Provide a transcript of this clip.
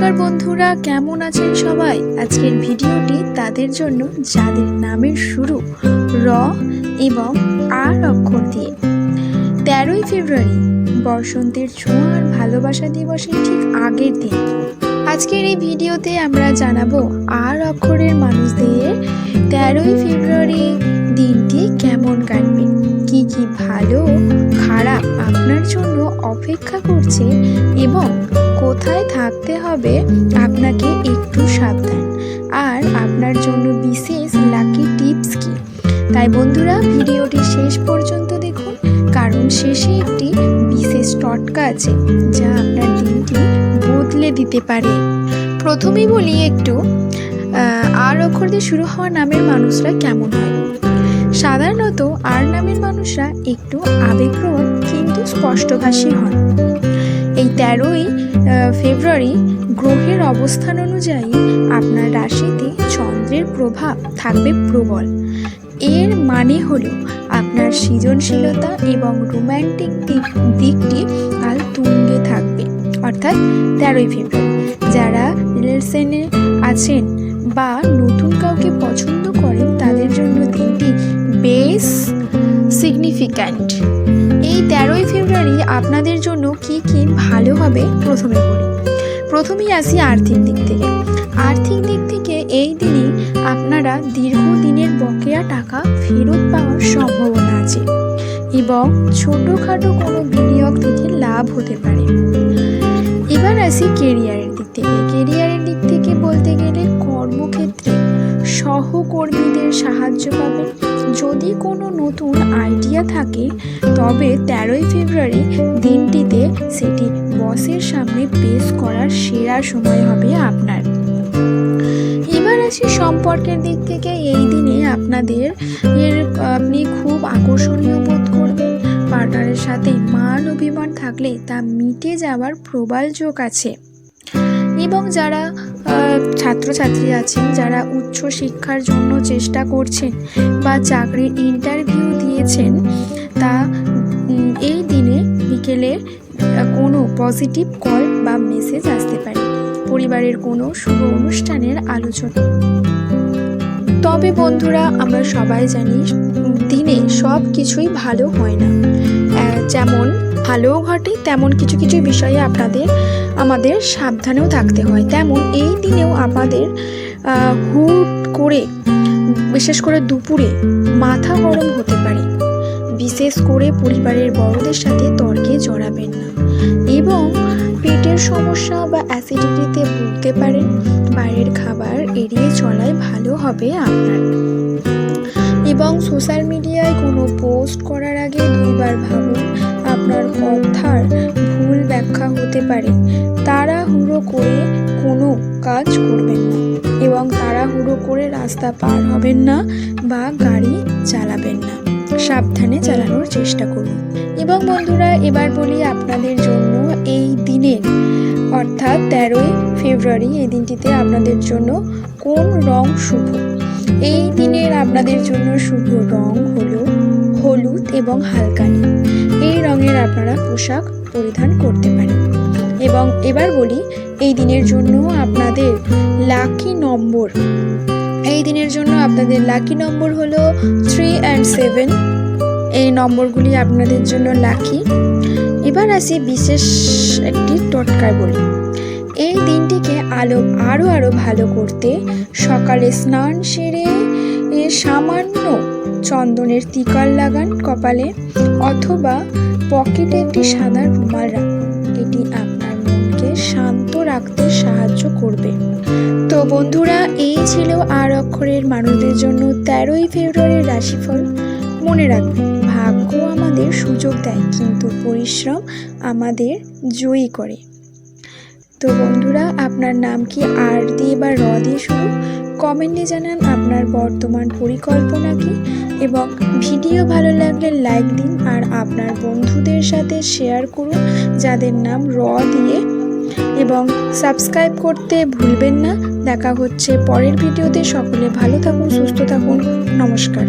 নমস্কার বন্ধুরা, কেমন আছেন সবাই? আজকের ভিডিওটি তাদের জন্য যাদের নামের শুরু র এবং আর অক্ষর দিয়ে। তেরোই ফেব্রুয়ারি, বসন্তের ছোঁয়া আর ভালোবাসা দিবসের ঠিক আগের দিন। আজকের এই ভিডিওতে আমরা জানাব আর অক্ষরের মানুষদের তেরোই ফেব্রুয়ারি দিনটি কেমন কাটবে। কি কি ভালো, খারাপ আপনার জন্য অপেক্ষা করছে এবং কোথায় থাকতে হবে আপনাকে একটু সাবধান। আর আপনার জন্য বিশেষ লাকি টিপস কি? তাই বন্ধুরা, ভিডিওটি শেষ পর্যন্ত দেখুন, কারণ শেষে একটি বিশেষ টটকা আছে, যা আপনার দিনটি বদলে দিতে পারে। প্রথমেই বলি একটু আর অক্ষর দিয়ে শুরু হওয়া নামের মানুষরা কেমন হয়? সাধারণত আর নামের মানুষরা একটু আবেগপ্রবণ কিন্তু স্পষ্টভাষী হন। এই তেরোই ফেব্রুয়ারি গ্রহের অবস্থান অনুযায়ী আপনার রাশিতে চন্দ্রের প্রভাব থাকবে প্রবল। এর মানে হল আপনার সৃজনশীলতা এবং রোম্যান্টিক দিক, দিকটি কাল তুঙ্গে থাকবে। অর্থাৎ তেরোই ফেব্রুয়ারি। যারা রিলেশনে আছেন বা নতুন কাউকে পছন্দ করেন, তাদের জন্য বেশ সিগনিফিক্যান্ট। এই তেরোই ফেব্রুয়ারি আপনাদের জন্য কি কি ভালো হবে প্রথমে বলি প্রথমেই আসি আর্থিক দিক থেকে। আর্থিক দিক থেকে এই দিনই আপনারা দীর্ঘদিনের বকেয়া টাকা ফেরত পাওয়ার সম্ভাবনা আছে এবং ছোটোখাটো কোনো বিনিয়োগ থেকে লাভ হতে পারে। এবার আসি কেরিয়ারের দিক থেকে। কেরিয়ারের দিক থেকে বলতে গেলে সহকর্মীদের সাহায্য পাবেন যদি কোনো নতুন আইডিয়া থাকে, তবে তেরোই ফেব্রুয়ারি দিনটিতে সেটি বসের সামনে পেশ করার সেরা সময় হবে আপনার। এবার আসি সম্পর্কের দিক থেকে। এই দিনে আপনাদের, এর আপনি খুব আকর্ষণীয় বোধ করবেন। পার্টনারের সাথে মান অভিমান থাকলে তা মিটে যাওয়ার প্রবল যোগ আছে। এবং যারা ছাত্রছাত্রী আছেন, যারা উচ্চ শিক্ষার জন্য চেষ্টা করছেন বা চাকরির ইন্টারভিউ দিয়েছেন, তা এই দিনে বিকেলে কোনো পজিটিভ কল বা মেসেজ আসতে পারে। পরিবারের কোনো শুভ অনুষ্ঠানের আলোচনা। তবে বন্ধুরা, আমরা সবাই জানি, দিনে সব কিছুই ভালো হয় না। যেমন ভালোও ঘটে, তেমন কিছু কিছু বিষয়ে আপনাদের আমাদের সাবধানেও থাকতে হয়। তেমন এই দিনেও আমাদের হুট করে, বিশেষ করে দুপুরে মাথা গরম হতে পারে। বিশেষ করে পরিবারের বড়দের সাথে তর্কে জড়াবেন না। এবং পেটের সমস্যা বা অ্যাসিডিটিতে ভুগতে পারেন। বাইরের খাবার এড়িয়ে চলাই ভালো হবে আপনার। এবং সোশ্যাল মিডিয়ায় কোনো পোস্ট করার আগে দুইবার ভাবুন আপনার কথার ভুল ব্যাখ্যা হতে পারে। তাড়াহুড়ো করে কোনো কাজ করবেন না এবং তাড়াহুড়ো করে রাস্তা পার হবেন না বা গাড়ি চালাবেন না। সাবধানে চালানোর চেষ্টা করুন। এবং বন্ধুরা, এবার বলি আপনাদের জন্য এই দিনের, অর্থাৎ তেরোই ফেব্রুয়ারি এই দিনটিতে আপনাদের জন্য কোন রং শুভ? এই দিনের আপনাদের জন্য শুভ রং হলো হলুদ এবং হালকা নীল। এই রঙের আপনারা পোশাক পরিধান করতে পারেন। এবং এবার বলি, এই দিনের জন্য আপনাদের লাকি নম্বর। এই দিনের জন্য আপনাদের লাকি নম্বর হলো থ্রি অ্যান্ড সেভেন এই নম্বরগুলি আপনাদের জন্য লাকি। এবার আসি বিশেষ একটি টোটকায় বলি। এই দিনটিকে আলো আরও আরও ভালো করতে সকালে স্নান সেরে সামান্য চন্দনের তিকাল লাগান কপালে অথবা পকেটে একটি সাদা রুমাল রাখুন। এটি আপনার মনকে শান্ত রাখতে সাহায্য করবে। তো বন্ধুরা, এই ছিল আর অক্ষরের মানুষদের জন্য তেরোই ফেব্রুয়ারির রাশিফল। মনে রাখবেন, ভাগ্য আমাদের সুযোগ দেয়, কিন্তু পরিশ্রম আমাদের জয়ী করে। তো বন্ধুরা, আপনার নাম কি, আর দিয়ে বা র দিয়ে শুরু কমেন্টে জানান আপনার বর্তমান পরিকল্পনা কি এবং ভিডিও ভালো লাগলে লাইক দিন আর আপনার বন্ধুদের সাথে শেয়ার করুন যাদের নাম র দিয়ে এবং সাবস্ক্রাইব করতে ভুলবেন না। দেখা হচ্ছে পরের ভিডিওতে। সকলে ভালো থাকুন, সুস্থ থাকুন। নমস্কার।